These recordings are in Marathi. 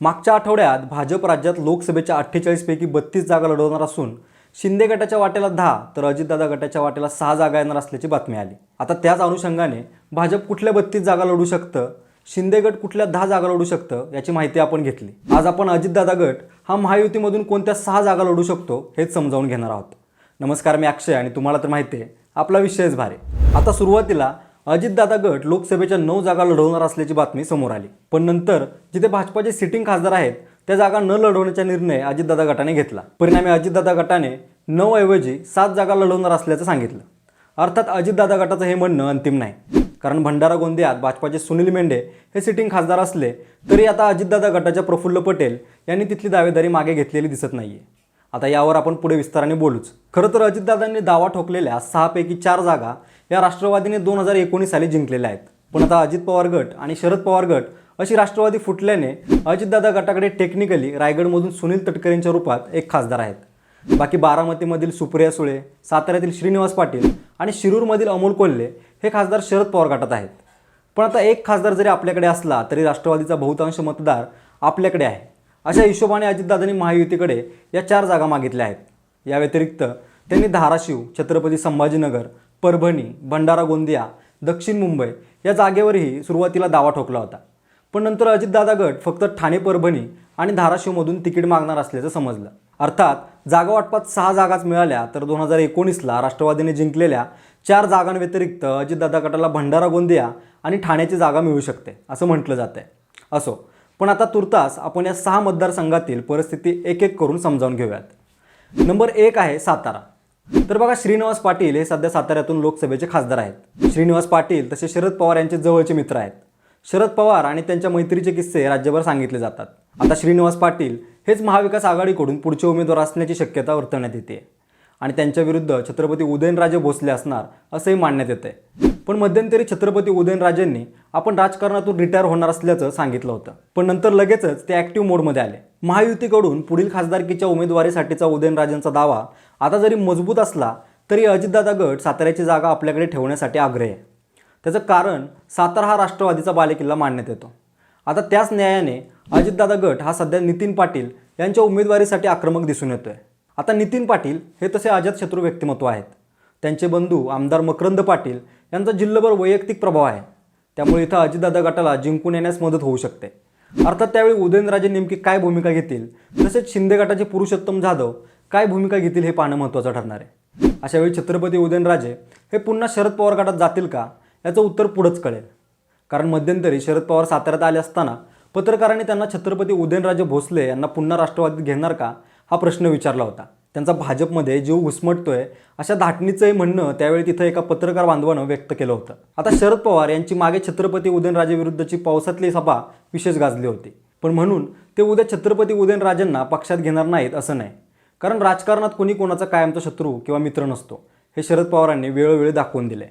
मागच्या आठवड्यात भाजप राज्यात लोकसभेच्या अठ्ठेचाळीसपैकी बत्तीस जागा लढवणार असून शिंदे गटाच्या वाट्याला दहा तर अजितदादा गटाच्या वाट्याला सहा जागा येणार असल्याची बातमी आली. आता त्याच अनुषंगाने भाजप कुठल्या बत्तीस जागा लढू शकतं? शिंदे गट कुठल्या दहा जागा लढू शकतं? याची माहिती आपण घेतली. आज आपण अजितदादा गट हा महायुतीमधून कोणत्या सहा जागा लढू शकतो हेच समजावून घेणार आहोत. नमस्कार मी अक्षय आणि तुम्हाला तर माहिती आहे आपला विषयच भारी. आता सुरुवातीला अजितदादा गट लोकसभेच्या नऊ जागा लढवणार असल्याची बातमी समोर आली. पण नंतर जिथे भाजपाचे सिटिंग खासदार आहेत त्या जागा न लढवण्याचा निर्णय अजितदादा गटाने घेतला. परिणामी अजितदादा गटाने नऊ ऐवजी सात जागा लढवणार असल्याचं सांगितलं. अर्थात अजितदादा गटाचं हे म्हणणं अंतिम नाही. कारण भंडारा गोंदियात भाजपाचे सुनील मेंढे हे सिटिंग खासदार असले तरी आता अजितदादा गटाच्या प्रफुल्ल पटेल यांनी तिथली दावेदारी मागे घेतलेली दिसत नाहीये. आता यावर आपण पुढे विस्ताराने बोलूच. खरं तर अजितदादांनी दावा ठोकलेल्या सहापैकी चार जागा या राष्ट्रवादीने दोन हजार एकोणीस साली जिंकलेल्या आहेत. पण आता अजित पवार गट आणि शरद पवार गट अशी राष्ट्रवादी फुटल्याने अजितदादा गटाकडे टेक्निकली रायगडमधून सुनील तटकरेंच्या रूपात एक खासदार आहेत. बाकी बारामतीमधील सुप्रिया सुळे साताऱ्यातील श्रीनिवास पाटील आणि शिरूरमधील अमोल कोल्हे हे खासदार शरद पवार गटात आहेत. पण आता एक खासदार जरी आपल्याकडे असला तरी राष्ट्रवादीचा बहुतांश मतदार आपल्याकडे आहे. अशा हिशोबाने अजितदादांनी महायुतीकडे या चार जागा मागितल्या आहेत. या व्यतिरिक्त त्यांनी धाराशिव छत्रपती संभाजीनगर परभणी भंडारा गोंदिया दक्षिण मुंबई या जागेवरही सुरुवातीला दावा ठोकला होता. पण नंतर अजितदादा गट फक्त ठाणे परभणी आणि धाराशिवमधून तिकीट मागणार असल्याचं समजलं. अर्थात जागा वाटपात सहा जागाच मिळाल्या तर दोन हजार एकोणीसला राष्ट्रवादीने जिंकलेल्या चार जागांव्यतिरिक्त अजितदादा गटाला भंडारा गोंदिया आणि ठाण्याची जागा मिळू शकते असं म्हटलं जात आहे असो पण आता तुर्तास आपण या सहा मतदारसंघातील परिस्थिती एक एक करून समजावून घेऊयात. नंबर एक आहे सातारा. तर बघा श्रीनिवास पाटील हे सध्या साताऱ्यातून लोकसभेचे खासदार आहेत. श्रीनिवास पाटील तसे शरद पवार यांचे जवळचे मित्र आहेत. शरद पवार आणि त्यांच्या मैत्रीचे किस्से राज्यभर सांगितले जातात. आता श्रीनिवास पाटील हेच महाविकास आघाडीकडून पुढचे उमेदवार असण्याची शक्यता वर्तवण्यात येते. आणि त्यांच्या विरुद्ध छत्रपती उदयनराजे भोसले असणार असंही मानण्यात येते पण मध्यंतरी छत्रपती उदयनराजेंनी आपण राजकारणातून रिटायर होणार असल्याचं सांगितलं होतं. पण नंतर लगेचच ते ॲक्टिव्ह मोडमध्ये आले. महायुतीकडून पुढील खासदारकीच्या उमेदवारीसाठीचा उदयनराजेंचा दावा आता जरी मजबूत असला तरी अजितदादा गट साताऱ्याची जागा आपल्याकडे ठेवण्यासाठी आग्रही आहे. त्याचं कारण सातारा हा राष्ट्रवादीचा बालेकिल्ला मानण्यात येतो. आता त्याच न्यायाने अजितदादा गट हा सध्या नितीन पाटील यांच्या उमेदवारीसाठी आक्रमक दिसून येतोय. आता नितीन पाटील हे तसे अजातशत्रू व्यक्तिमत्व आहेत. त्यांचे बंधू आमदार मकरंद पाटील यांचा जिल्हाभर वैयक्तिक प्रभाव आहे. त्यामुळे इथं अजितदादा गटाला जिंकून येण्यास मदत होऊ शकते. अर्थात त्यावेळी उदयनराजे नेमकी काय भूमिका घेतील? तसेच शिंदे गटाचे पुरुषोत्तम जाधव काय भूमिका घेतील हे पाहणं महत्त्वाचं ठरणार आहे. अशा वेळी छत्रपती उदयनराजे हे पुन्हा शरद पवार गटात जातील का? याचं उत्तर पुढंच कळेल. कारण मध्यंतरी शरद पवार साताऱ्यात आले असताना पत्रकारांनी त्यांना छत्रपती उदयनराजे भोसले यांना पुन्हा राष्ट्रवादीत घेणार का? हा प्रश्न विचारला होता. त्यांचा भाजपमध्ये जीव घुसमटतोय अशा धाटणीचंही म्हणणं त्यावेळी तिथं एका पत्रकार बांधवानं व्यक्त केलं होतं. आता शरद पवार यांची मागे छत्रपती उदयनराजे विरुद्धची पावसातली सभा विशेष गाजली होती. पण म्हणून ते उद्या छत्रपती उदयनराजेंना पक्षात घेणार नाहीत असं नाही. कारण राजकारणात कोणी कोणाचा कायमचा शत्रू किंवा मित्र नसतो. हे शरद पवारांनी वेळोवेळी दाखवून दिले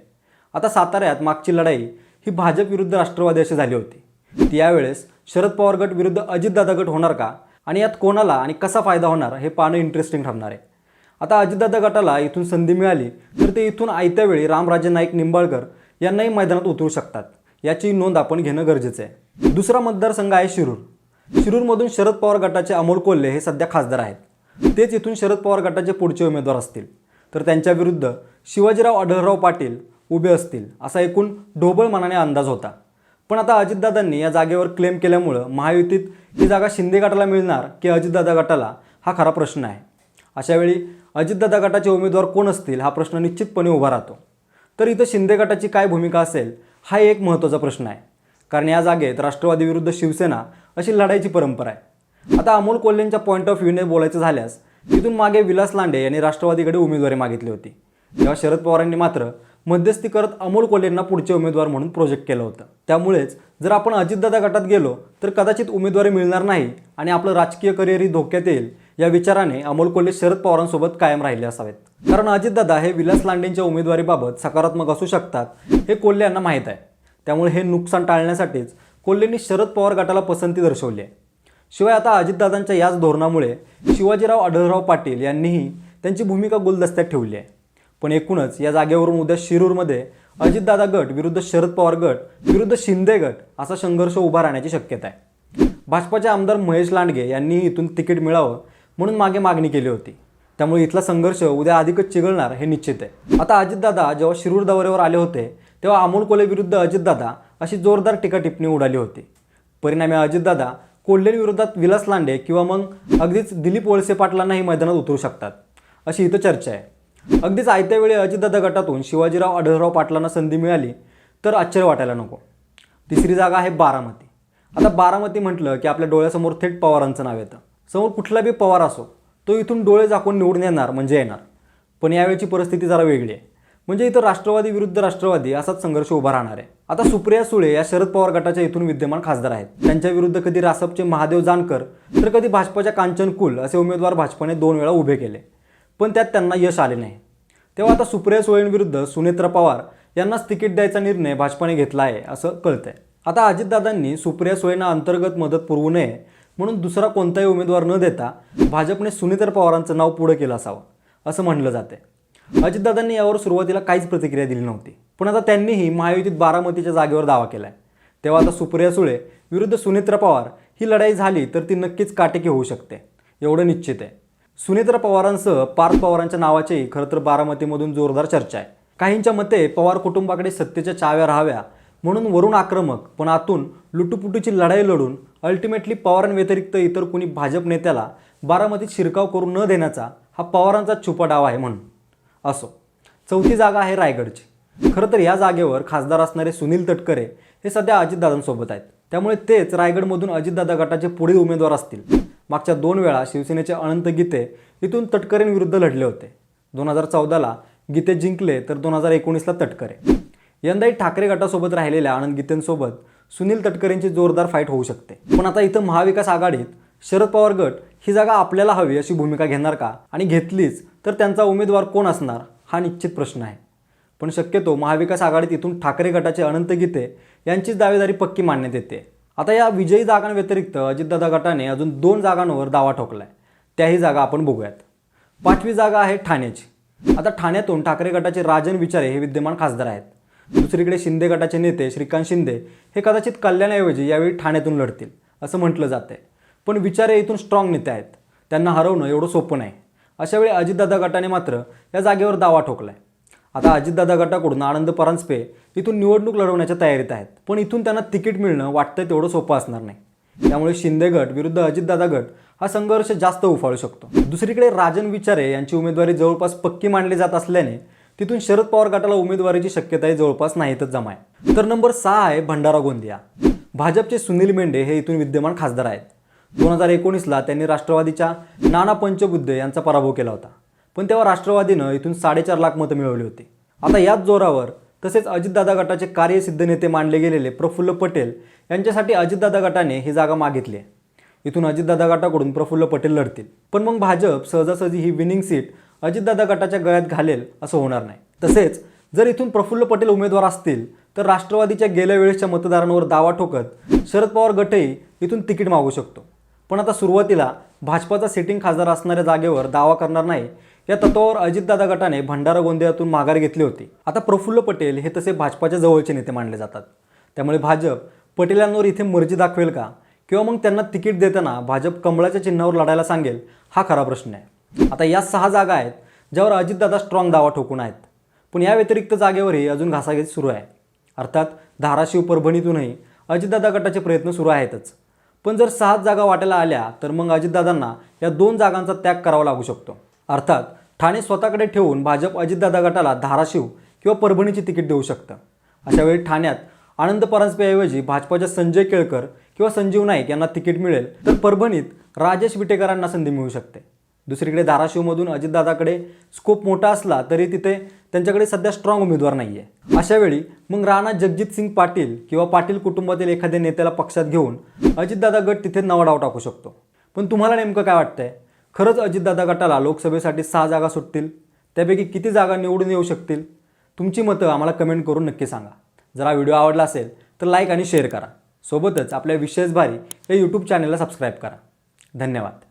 आता साताऱ्यात मागची लढाई ही भाजप विरुद्ध राष्ट्रवादी अशी झाली होती. ती यावेळेस शरद पवार गट विरुद्ध अजितदादा गट होणार का? आणि यात कोणाला आणि कसा फायदा होणार हे पाहणं इंटरेस्टिंग ठरणार आहे. आता अजितदादा गटाला इथून संधी मिळाली तर ते इथून आयत्या वेळी रामराजे नाईक निंबाळकर यांनाही मैदानात उतरू शकतात. याची नोंद आपण घेणं गरजेचं आहे. दुसरा मतदारसंघ आहे शिरूर. शिरूरमधून शरद पवार गटाचे अमोल कोल्हे हे सध्या खासदार आहेत. तेच इथून शरद पवार गटाचे पुढचे उमेदवार असतील. तर त्यांच्याविरुद्ध शिवाजीराव आढळराव पाटील उभे असतील असा एकूण ढोबळ मनाने अंदाज होता. पण आता अजितदादांनी या जागेवर क्लेम केल्यामुळं महायुतीत ही जागा शिंदे गटाला मिळणार की अजितदादा गटाला हा खरा प्रश्न आहे. अशावेळी अजितदादा गटाचे उमेदवार कोण असतील हा प्रश्न निश्चितपणे उभा राहतो. तर इथं शिंदे गटाची काय भूमिका असेल हा एक महत्त्वाचा प्रश्न आहे. कारण या जागेत राष्ट्रवादी विरुद्ध शिवसेना अशी लढाईची परंपरा आहे. आता अमोल कोल्हेंच्या पॉईंट ऑफ व्ह्यूने बोलायचं झाल्यास तिथून मागे विलास लांडे यांनी राष्ट्रवादीकडे उमेदवारी मागितली होती. तेव्हा शरद पवारांनी मात्र मध्यस्थी करत अमोल कोल्हेंना पुढचे उमेदवार म्हणून प्रोजेक्ट केलं होतं. त्यामुळेच जर आपण अजितदादा गटात गेलो तर कदाचित उमेदवारी मिळणार नाही आणि आपलं राजकीय करिअरही धोक्यात येईल या विचाराने अमोल कोल्हे शरद पवारांसोबत कायम राहिले असावेत. कारण अजितदादा हे विलास लांडेंच्या उमेदवारीबाबत सकारात्मक असू शकतात हे कोल्हे यांना माहीत आहे. त्यामुळे हे नुकसान टाळण्यासाठीच कोल्हेंनी शरद पवार गटाला पसंती दर्शवली आहे. शिवाय आता अजितदादांच्या याच धोरणामुळे शिवाजीराव आढळराव पाटील यांनीही त्यांची भूमिका गुलदस्त्यात ठेवली आहे. पण एकूणच या जागेवरून उद्या शिरूरमध्ये अजितदादा गट विरुद्ध शरद पवार गट विरुद्ध शिंदे गट असा संघर्ष उभा राहण्याची शक्यता आहे. भाजपाचे आमदार महेश लांडगे यांनी इथून तिकीट मिळावं म्हणून मागे मागणी केली होती. त्यामुळे इथला संघर्ष उद्या अधिकच चिघळणार हे निश्चित आहे. आता अजितदादा जेव्हा शिरूर दौऱ्यावर आले होते तेव्हा अमोल कोले विरुद्ध अजितदादा अशी जोरदार टीका टिप्पणी उडाली होती. परिणामी अजितदादा कोल्हेंविरोधात विलास लांडे किंवा मग अगदीच दिलीप वळसे पाटलांनाही मैदानात उतरू शकतात. अशी इथं चर्चा आहे. अगदीच आयत्या वेळी अजितदादा गटातून शिवाजीराव आढळराव पाटलांना संधी मिळाली तर आश्चर्य वाटायला नको. तिसरी जागा आहे बारामती. आता बारामती म्हटलं की आपल्या डोळ्यासमोर थेट पवारांचं नाव येतं. समोर कुठला बी पवार असो तो इथून डोळे झाकून निवडून येणार म्हणजे येणार. पण यावेळची परिस्थिती जरा वेगळी आहे. म्हणजे इथं राष्ट्रवादी विरुद्ध राष्ट्रवादी असाच संघर्ष उभा राहणार आहे. आता सुप्रिया सुळे या शरद पवार गटाच्या इथून विद्यमान खासदार आहेत. त्यांच्या विरुद्ध कधी रासपचे महादेव जानकर तर कधी भाजपच्या कांचन कुल असे उमेदवार भाजपाने दोन वेळा उभे केले. पण त्यात त्यांना यश आले नाही. तेव्हा आता सुप्रिया सुळेंविरुद्ध सुनेत्रा पवार यांनाच तिकीट द्यायचा निर्णय भाजपाने घेतला आहे असं कळतंय. आता अजितदादांनी सुप्रिया सुळेंना अंतर्गत मदत पुरवू नये म्हणून दुसरा कोणताही उमेदवार न देता भाजपने सुनेत्र पवारांचं नाव पुढं केलं असावं असं म्हणलं जाते अजितदादांनी यावर सुरुवातीला काहीच प्रतिक्रिया दिली नव्हती. पण आता त्यांनीही महायुतीत बारामतीच्या जागेवर दावा केला आहे तेव्हा आता सुप्रिया सुळे विरुद्ध सुनेत्रा पवार ही लढाई झाली तर ती नक्कीच काटेकी होऊ शकते. एवढं निश्चित आहे. सुनेत्रा पवारांसह पार्थ पवारांच्या नावाचीही खरं तर बारामतीमधून जोरदार चर्चा आहे. काहींच्या मते पवार कुटुंबाकडे सत्तेच्या चाव्या राहाव्या म्हणून वरून आक्रमक पण आतून लुटुपुटूची लढाई लढून अल्टिमेटली पवारांव्यतिरिक्त इतर कुणी भाजप नेत्याला बारामतीत शिरकाव करू न देण्याचा हा पवारांचा छुपा डाव आहे म्हणून. असो. चौथी जागा आहे रायगडची. खरं तर या जागेवर खासदार असणारे सुनील तटकरे हे सध्या अजितदादांसोबत आहेत. त्यामुळे तेच रायगडमधून अजितदादा गटाचे पुढील उमेदवार असतील. मागच्या दोन वेळा शिवसेनेचे अनंत गीते इथून तटकरेंविरुद्ध लढले होते. दोन हजार चौदाला गीते जिंकले तर दोन हजार एकोणीसला तटकरे. यंदाही ठाकरे गटासोबत राहिलेल्या आनंद गीतेंसोबत सुनील तटकरेंची जोरदार फाईट होऊ शकते. पण आता इथं महाविकास आघाडीत शरद पवार गट ही जागा आपल्याला हवी अशी भूमिका घेणार का? आणि घेतलीच तर त्यांचा उमेदवार कोण असणार? हा निश्चित प्रश्न आहे. पण शक्यतो महाविकास आघाडीत इथून ठाकरे गटाचे अनंत गीते यांचीच दावेदारी पक्की मानण्यात येते. आता या विजयी जागांव्यतिरिक्त अजितदादा गटाने अजून दोन जागांवर दावा ठोकलाय. त्याही जागा आपण बघूयात. पाचवी जागा आहे ठाण्याची. आता ठाण्यातून ठाकरे गटाचे राजन विचारे हे विद्यमान खासदार आहेत. दुसरीकडे शिंदे गटाचे नेते श्रीकांत शिंदे हे कदाचित कल्याणाऐवजी यावेळी ठाण्यातून लढतील असं म्हटलं जाते पण विचारे इथून स्ट्रॉंग नेते आहेत. त्यांना हरवणं एवढं सोपं नाही. अशावेळी अजितदादा गटाने मात्र या जागेवर दावा ठोकलाय. आता अजितदादा गटाकडून आनंद परांजपे इथून निवडणूक लढवण्याच्या तयारीत आहेत. पण इथून त्यांना तिकीट मिळणं वाटतं तेवढं सोपं असणार नाही. त्यामुळे शिंदे गट विरुद्ध अजितदादा गट हा संघर्ष जास्त उफाळू शकतो. दुसरीकडे राजन विचारे यांची उमेदवारी जवळपास पक्की मानली जात असल्याने तिथून शरद पवार गटाला उमेदवारीची शक्यताही जवळपास नाहीतच जमा आहे तर नंबर सहा आहे भंडारा गोंदिया. भाजपचे सुनील मेंढे हे इथून विद्यमान खासदार आहेत. दोन हजार एकोणीसला त्यांनी राष्ट्रवादीच्या नाना पंचबुद्धे यांचा पराभव केला होता. पण तेव्हा राष्ट्रवादीनं इथून साडेचार लाख मतं मिळवली होती. आता याच जोरावर तसेच अजितदादा गटाचे कार्यसिद्ध नेते मानले गेलेले प्रफुल्ल पटेल यांच्यासाठी अजितदादा गटाने ही जागा मागितली आहे. इथून अजितदादा गटाकडून प्रफुल्ल पटेल लढतील. पण मग भाजप सहजासहजी ही विनिंग सीट अजितदादा गटाच्या गळ्यात घालेल असं होणार नाही. तसेच जर इथून प्रफुल्ल पटेल उमेदवार असतील तर राष्ट्रवादीच्या गेल्या वेळेसच्या मतदारांवर दावा ठोकत शरद पवार गटही इथून तिकीट मागू शकतो. पण आता सुरुवातीला भाजपाचा सिटिंग खासदार असणाऱ्या जागेवर दावा करणार नाही या तत्वावर अजितदादा गटाने भंडारा गोंदियातून माघार घेतली होती. आता प्रफुल्ल पटेल हे तसे भाजपाच्या जवळचे नेते मानले जातात. त्यामुळे भाजप पटेलांवर इथे मर्जी दाखवेल का? किंवा मग त्यांना तिकीट देताना भाजप कमळाच्या चिन्हावर लढायला सांगेल हा खरा प्रश्न आहे. आता या सहा जागा आहेत ज्यावर अजितदादा स्ट्रॉंग दावा ठोकून आहेत. पण या व्यतिरिक्त जागेवरही अजून घासाघीस सुरू आहे. अर्थात धाराशिव परभणीतूनही अजितदादा गटाचे प्रयत्न सुरू आहेतच. पण जर सात जागा वाटायला आल्या तर मग अजितदादांना या दोन जागांचा त्याग करावा लागू शकतो. अर्थात ठाणे स्वतःकडे ठेवून भाजप अजितदादा गटाला धाराशिव किंवा परभणीची तिकीट देऊ शकतं. अशावेळी ठाण्यात आनंद परांजपेऐवजी भाजपाच्या संजय केळकर किंवा संजीव नाईक यांना तिकीट मिळेल तर परभणीत राजेश विटेकरांना संधी मिळू शकते. दुसरीकडे धाराशिवमधून अजितदादाकडे स्कोप मोठा असला तरी तिथे त्यांच्याकडे सध्या स्ट्रॉंग उमेदवार नाही आहे अशावेळी मग राणा जगजित सिंग पाटील किंवा पाटील कुटुंबातील एखाद्या नेत्याला पक्षात घेऊन अजितदादा गट तिथे नवा डाव टाकू शकतो. पण तुम्हाला नेमकं काय वाटतंय? खरंच अजितदादा गटाला लोकसभेसाठी सहा जागा सुटतील? त्यापैकी किती जागा निवडून येऊ शकतील? तुमची मतं आम्हाला कमेंट करून नक्की सांगा. जर हा व्हिडिओ आवडला असेल तर लाईक आणि शेअर करा. सोबतच आपल्या विशेष भारी या यूट्यूब चॅनलला सबस्क्राईब करा. धन्यवाद.